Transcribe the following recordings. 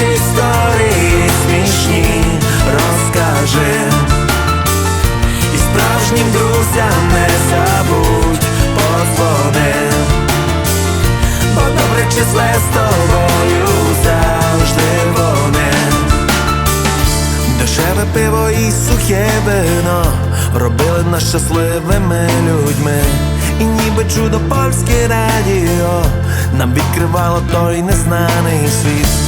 Історії смішні розкажи І справжнім друзям не забудь подзвони Бо добре числе з тобою завжди вони Дешеве пиво і сухе вино робили нас щасливими людьми. І ніби чудо польське радіо нам відкривало той незнаний світ.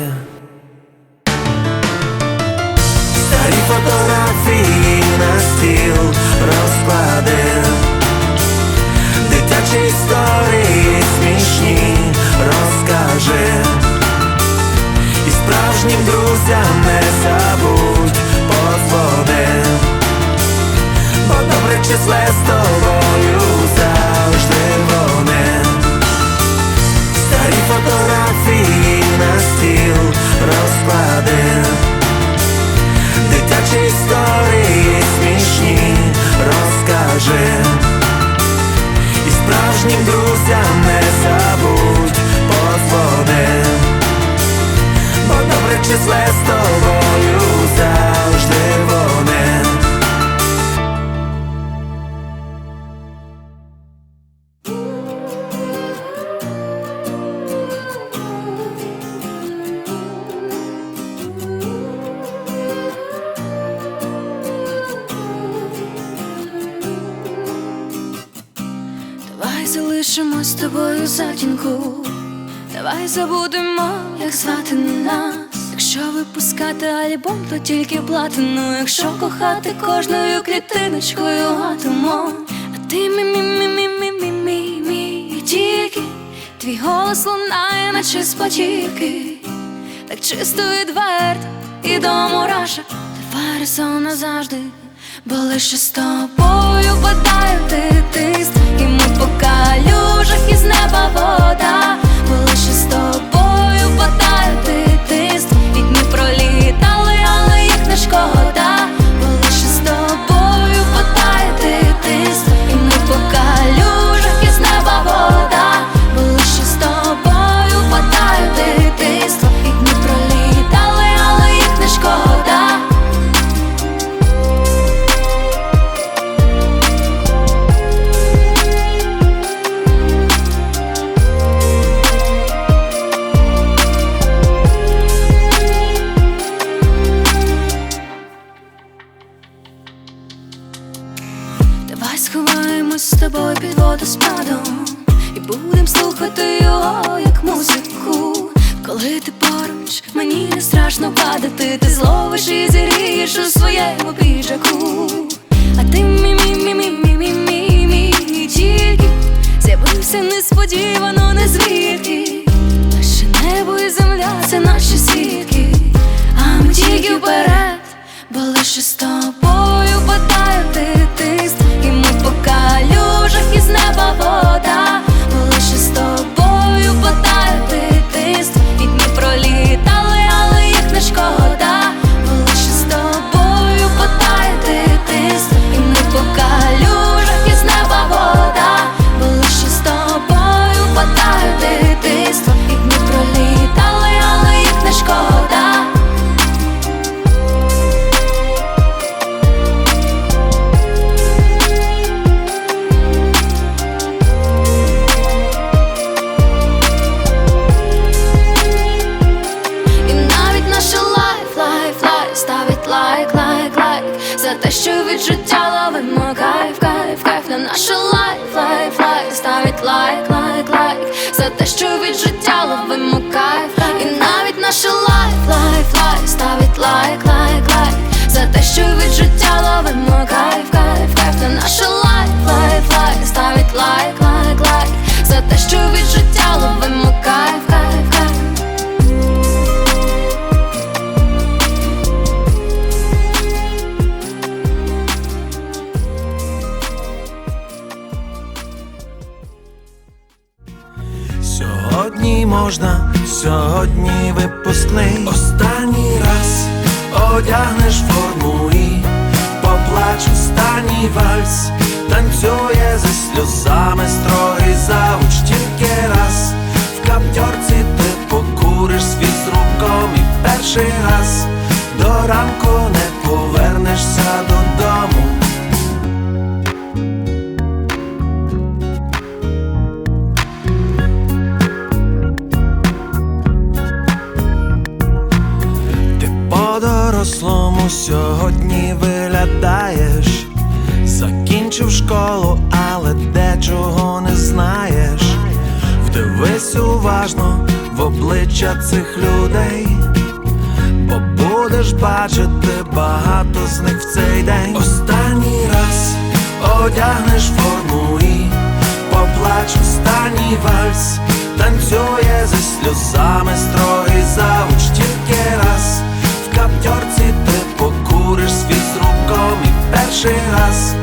Справжнім друзям не забудь позвони, Бо добре числе з Давай залишимо з тобою затінку, давай забудемо, як звати нас. Якщо випускати альбом, то тільки платину, якщо кохати кожною клітиночкою атомом. А ти мі мі мі мі мі мі мі мі тільки твій голос лунає, наче з так чисто відверто і до мурашок. Тепер сон назавжди, бо лише з тобою дитинство І ми по калюжах із неба вода, тобою під водоспадом. І будем слухати його як музику. Коли ти поруч, мені не страшно падати. Ти зловиш і зірієш у своєму піджаку. А ти мі мі мі мі мі мі мі мі тільки З'явився несподівано, не звідки. Лише небо і земля це наші Що відчуття ловимо кайф, кайф, кайф на нашу лайф, лайф, лайф. Ставить лайк, лайк, лайк. За те, що відчуття ловимо кайф, І навіть наша лайф, лайф, лайф. Ставить лайк, лайк можна, сьогодні випускний. Останній раз одягнеш форму і поплач останній вальс, танцює зі сльозами строгий завуч тільки раз. В каптьорці ти покуриш свій з руком і перший раз до ранку школу, але дечого не знаєш. Вдивись уважно в обличчя цих людей, бо будеш бачити багато з них в цей день. Останній раз одягнеш форму і поплач останній вальс, танцює зі сльозами строгий завуч тільки раз. В каптьорці ти покуриш свій з руком і перший раз